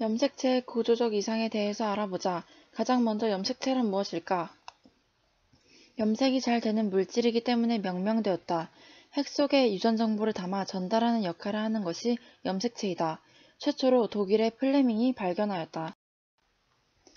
염색체의 구조적 이상에 대해서 알아보자. 가장 먼저 염색체란 무엇일까? 염색이 잘 되는 물질이기 때문에 명명되었다. 핵 속에 유전 정보를 담아 전달하는 역할을 하는 것이 염색체이다. 최초로 독일의 플레밍이 발견하였다.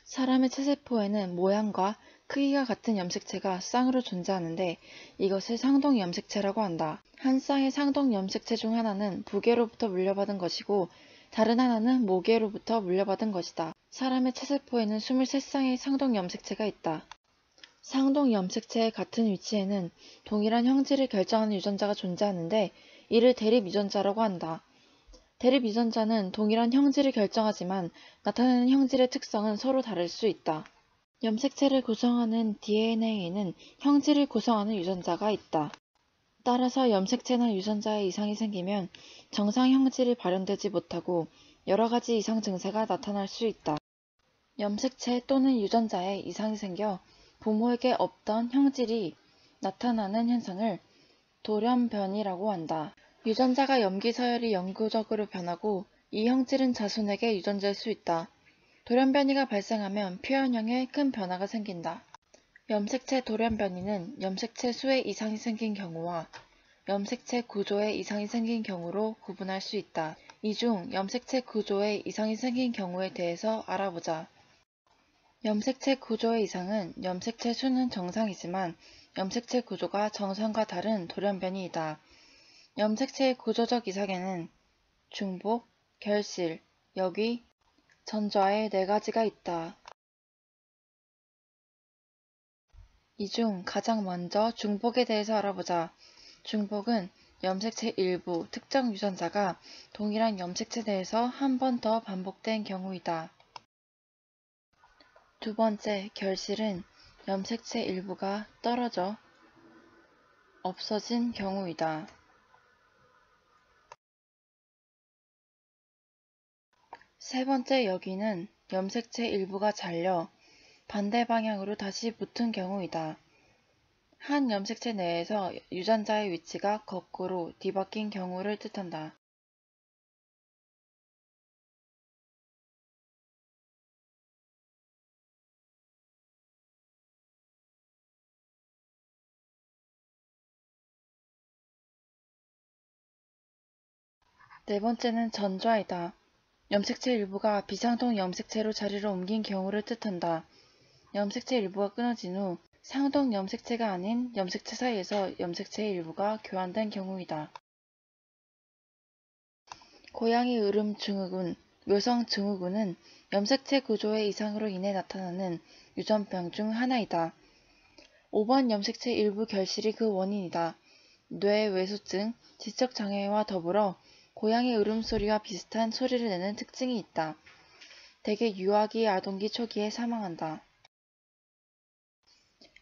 사람의 체세포에는 모양과 크기가 같은 염색체가 쌍으로 존재하는데 이것을 상동 염색체라고 한다. 한 쌍의 상동 염색체 중 하나는 부계로부터 물려받은 것이고 다른 하나는 모계로부터 물려받은 것이다. 사람의 체세포에는 23쌍의 상동 염색체가 있다. 상동 염색체의 같은 위치에는 동일한 형질을 결정하는 유전자가 존재하는데 이를 대립 유전자라고 한다. 대립 유전자는 동일한 형질을 결정하지만 나타내는 형질의 특성은 서로 다를 수 있다. 염색체를 구성하는 DNA에는 형질을 구성하는 유전자가 있다. 따라서 염색체나 유전자에 이상이 생기면 정상 형질이 발현되지 못하고 여러 가지 이상 증세가 나타날 수 있다. 염색체 또는 유전자에 이상이 생겨 부모에게 없던 형질이 나타나는 현상을 돌연변이라고 한다. 유전자가 염기 서열이 영구적으로 변하고 이 형질은 자손에게 유전될 수 있다. 돌연변이가 발생하면 표현형에 큰 변화가 생긴다. 염색체 돌연변이는 염색체 수에 이상이 생긴 경우와 염색체 구조에 이상이 생긴 경우로 구분할 수 있다. 이 중 염색체 구조에 이상이 생긴 경우에 대해서 알아보자. 염색체 구조의 이상은 염색체 수는 정상이지만 염색체 구조가 정상과 다른 돌연변이이다. 염색체의 구조적 이상에는 중복, 결실, 역위, 전좌의 네 가지가 있다. 이 중 가장 먼저 중복에 대해서 알아보자. 중복은 염색체 일부 특정 유전자가 동일한 염색체 내에서 한 번 더 반복된 경우이다. 두 번째, 결실은 염색체 일부가 떨어져 없어진 경우이다. 세 번째 여기는 염색체 일부가 잘려 반대 방향으로 다시 붙은 경우이다. 한 염색체 내에서 유전자의 위치가 거꾸로 뒤바뀐 경우를 뜻한다. 네 번째는 전좌이다. 염색체 일부가 비상동 염색체로 자리를 옮긴 경우를 뜻한다. 염색체 일부가 끊어진 후 상동 염색체가 아닌 염색체 사이에서 염색체의 일부가 교환된 경우이다. 고양이 으름 증후군, 묘성 증후군은 염색체 구조의 이상으로 인해 나타나는 유전병 중 하나이다. 5번 염색체 일부 결실이 그 원인이다. 뇌 외소증, 지적장애와 더불어 고양이 울음소리와 비슷한 소리를 내는 특징이 있다. 대개 유아기 아동기 초기에 사망한다.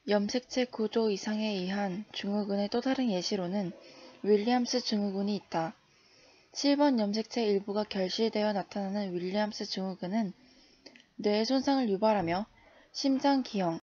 염색체 구조 이상에 의한 증후군의 또 다른 예시로는 윌리엄스 증후군이 있다. 7번 염색체 일부가 결실되어 나타나는 윌리엄스 증후군은 뇌의 손상을 유발하며 심장 기형,